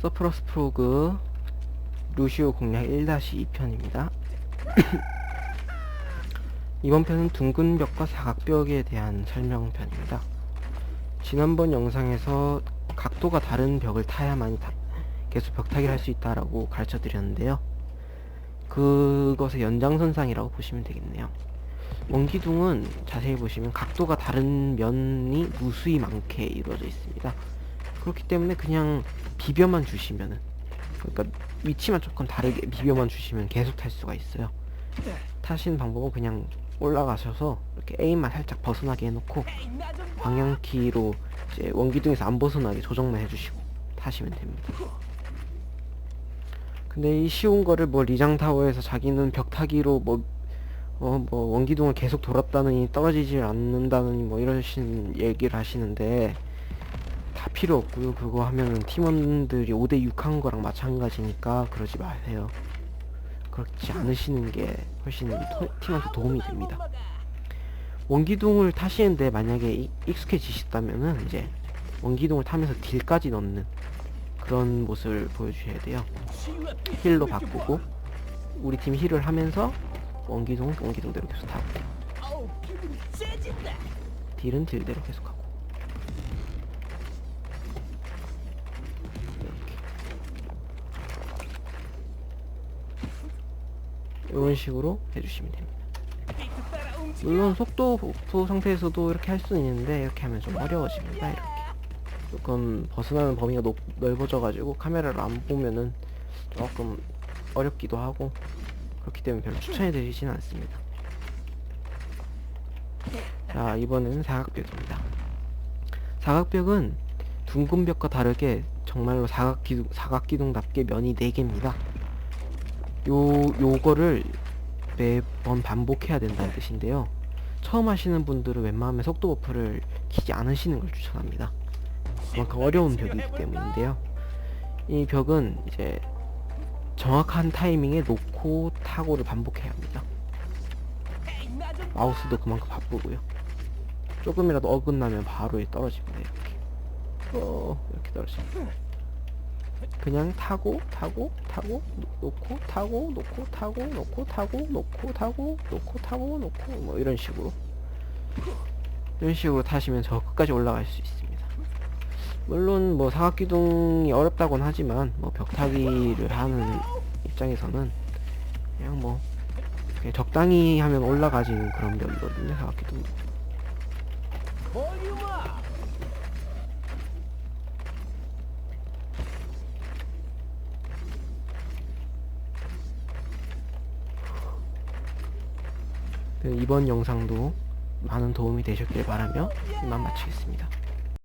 서프러스 프로그 루시오 공략 1-2편입니다. 이번 편은 둥근 벽과 사각벽에 대한 설명편입니다. 지난번 영상에서 각도가 다른 벽을 타야만이 다- 계속 벽타기를 할 수 있다라고 가르쳐 드렸는데요. 그것의 연장선상이라고 보시면 되겠네요. 원기둥은 자세히 보시면 각도가 다른 면이 무수히 많게 이루어져 있습니다. 그렇기 때문에 그냥 비벼만 주시면은 그러니까 위치만 조금 다르게 비벼만 주시면 계속 탈 수가 있어요. 타시는 방법은 그냥 올라가셔서 이렇게 에임만 살짝 벗어나게 해놓고 방향키로 이제 원기둥에서 안 벗어나게 조정만 해주시고 타시면 됩니다. 근데 이 쉬운 거를 뭐 리장 타워에서 자기는 벽타기로 뭐 어, 뭐, 원기둥을 계속 돌았다느니 떨어지질 않는다느니 뭐 이러신 얘기를 하시는데 다 필요 없고요. 그거 하면은 팀원들이 5대6 한 거랑 마찬가지니까 그러지 마세요. 그렇지 않으시는 게 훨씬 토- 팀한테 도움이 됩니다. 원기둥을 타시는데 만약에 이- 익숙해지셨다면은 이제 원기둥을 타면서 딜까지 넣는 그런 모습을 보여주셔야 돼요. 힐로 바꾸고 우리 팀 힐을 하면서 원기둥 원기둥대로 계속 타고 딜은 딜대로 계속 하고 이런 식으로 해주시면 됩니다. 물론 속도 버프 상태에서도 이렇게 할 수는 있는데 이렇게 하면 좀 어려워집니다. 이렇게 조금 벗어나는 범위가 높, 넓어져가지고 카메라를 안 보면은 조금 어렵기도 하고 그렇기 때문에 별로 추천해드리지는 않습니다. 자 이번에는 사각벽입니다. 사각벽은 둥근 벽과 다르게 정말로 사각기둥, 사각기둥답게 면이 4개입니다. 요, 요거를 매번 반복해야 된다는 뜻인데요. 처음 하시는 분들은 웬만하면 속도 버프를 키지 않으시는 걸 추천합니다. 그만큼 어려운 벽이기 때문인데요. 이 벽은 이제 정확한 타이밍에 놓고 타고를 반복해야 합니다. 마우스도 그만큼 바쁘고요. 조금이라도 어긋나면 바로 떨어집니다. 이렇게. 어, 이렇게 떨어집니다. 그냥 타고 타고 타고 놓- 놓고 타고 놓고 타고 놓고 타고 놓고 타고 놓고 타고 놓고 뭐 이런 식으로 이런 식으로 타시면 저 끝까지 올라갈 수 있습니다. 물론 뭐 사각기둥이 어렵다곤 하지만 뭐 벽타기를 하는 입장에서는 그냥 뭐 그냥 적당히 하면 올라가지는 그런 벽이거든요 사각기둥. 네, 이번 영상도 많은 도움이 되셨길 바라며 이만 마치겠습니다.